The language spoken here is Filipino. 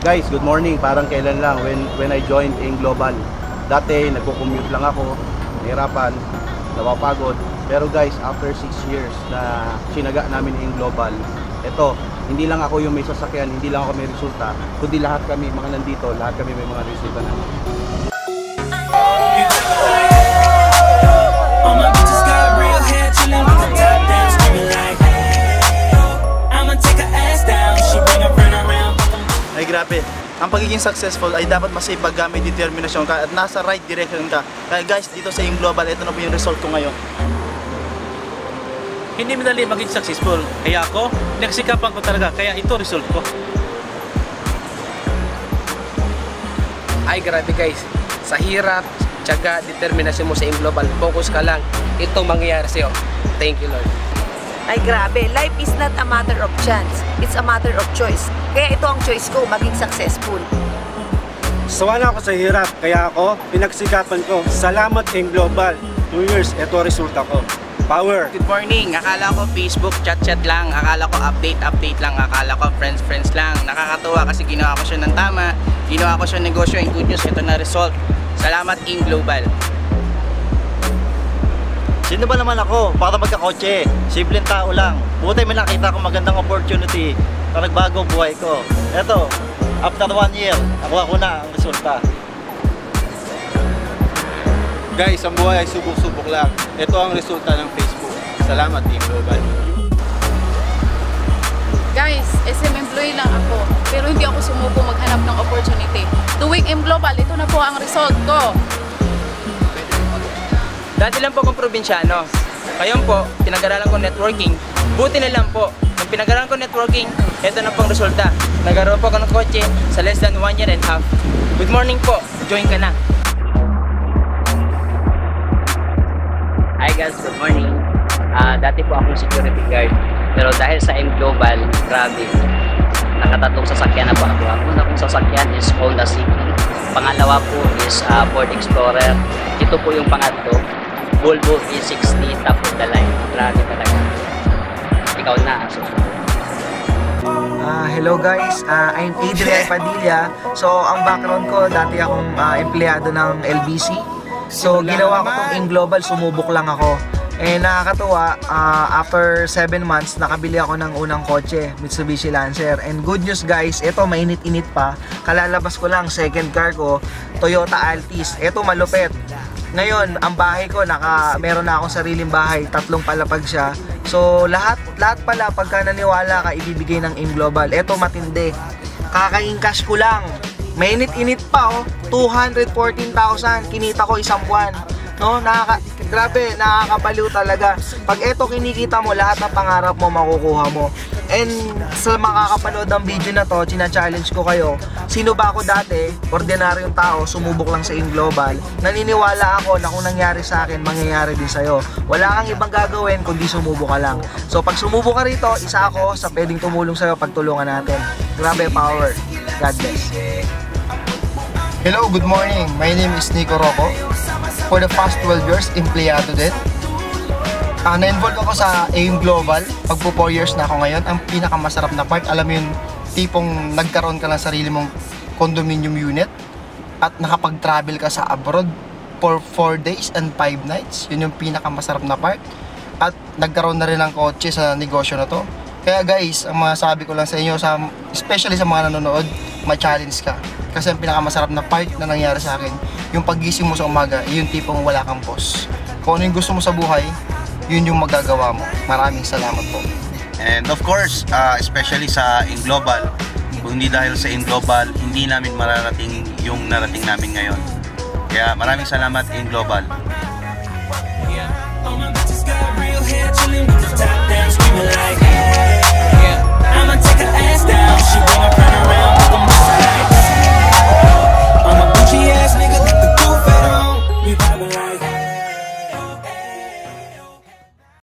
Guys, good morning. Parang kailan lang when when I joined in Global. Dati nagko-commute lang ako, nahirapan, napapagod. Pero guys, after 6 years na sinaga namin in Global, ito, hindi lang ako yung may sasakyan, hindi lang ako may resulta, kundi lahat kami, mga nandito, lahat kami may mga resulta na. Ang pagiging successful ay dapat masipag gamit determinasyon ka at nasa right direction ka. Kaya guys, dito sa Aim Global, ito na po yung result ko ngayon. Hindi madali maging successful. Kaya ako, nagsikapan ko talaga. Kaya ito result ko. Ay grabe guys, sa hirap, tiyaga, determinasyon mo sa Aim Global, focus ka lang, itong mangyayari sa'yo. Thank you Lord. Ay grabe, life is not a matter of chance. It's a matter of choice. Kaya ito ang choice ko, maging successful. Sawa na ako sa hirap, kaya ako, pinagsikapan ko. Salamat Aim Global. 2 years, ito resulta ko. Power! Good morning. Akala ko Facebook chat-chat lang. Akala ko update-update lang. Akala ko friends-friends lang. Nakakatuwa kasi ginawa ko siya ng tama. Ginawa ko siya ng negosyo. And good news, ito na result. Salamat Team Global. Sino ba naman ako para magkakotse? Simpleng tao lang. Buti may nakita akong magandang opportunity na nagbago buhay ko. Eto, after one year, nakuha ko na ang resulta. Guys, ang buhay ay subok-subok lang. Ito ang resulta ng Facebook. Salamat Team Global. Guys, SM employee lang ako, pero hindi ako sumuko maghanap ng opportunity. Tuwing M Global, ito na po ang result ko. Dati lang po akong probinsyano. Ngayon po, pinag-aralan ko networking. Buti na lang po. Nung pinag-aralan ko networking, ito na pong resulta. Nagkaroon po ako ng kotse sa less than one year and half. Good morning po. Join ka na. Hi guys, good morning. Ah, dati po akong security guard. Pero dahil sa M Global, grabe. Nakatatlong sasakyan na po ako. Ang una kong sasakyan is Honda City. Pangalawa po is ah, Ford Explorer. Ito po yung pangatlo. Volvo E60 top of the line. Grabe talaga. Ikaw na. susunod. Ah, hello guys, Ah, I'm Adrian Padilla. So, ang background ko, dati akong ah, empleyado ng LBC. So, ginawa ko tong in global, sumubok lang ako. Eh, nakakatuwa, ah, after 7 months, nakabili ako ng unang kotse, Mitsubishi Lancer. And good news guys, ito mainit-init pa. Kalalabas ko lang, second car ko, Toyota Altis. Ito malupet. Ngayon, ang bahay ko, naka, meron na akong sariling bahay, tatlong palapag siya. So, lahat, lahat pala, pagka naniwala ka, ibibigay ng In Global. Ito matindi. Kakain cash ko lang. Mainit-init pa, oh. 214,000. Kinita ko isang buwan. No, nakaka grabe, nakakabaliw talaga. Pag ito kinikita mo, lahat ng pangarap mo makukuha mo. And sa makakapanood ng video na to, china-challenge ko kayo, sino ba ako dati, ordinaryong tao, sumubok lang sa In Global, naniniwala ako na kung nangyari sa akin, mangyayari din sa'yo. Wala kang ibang gagawin kundi sumubok ka lang. So pag sumubok ka rito, isa ako sa pwedeng tumulong sa'yo pagtulungan natin. Grabe power. God bless. Hello, good morning. My name is Nico Rocco. For the past 12 years, empleyado din. Ah, na-involve ako sa AIM Global. Pagpo 4 years na ako ngayon. Ang pinakamasarap na part, alam mo yun, tipong nagkaroon ka ng sarili mong condominium unit at nakapag-travel ka sa abroad for 4 days and 5 nights. Yun yung pinakamasarap na part. At nagkaroon na rin ng kotse sa negosyo na to. Kaya guys, ang mga sabi ko lang sa inyo, sa, especially sa mga nanonood, ma-challenge ka. Kasi ang pinakamasarap na part na nangyari sa akin, yung pagising mo sa umaga, yung tipong wala kang boss. Kung ano yung gusto mo sa buhay, yun yung magagawa mo. Maraming salamat po. And of course, uh, especially sa Inglobal, kung hindi dahil sa Inglobal, hindi namin mararating yung narating namin ngayon. Kaya maraming salamat Inglobal. Yeah. I'm take her ass down. She wanna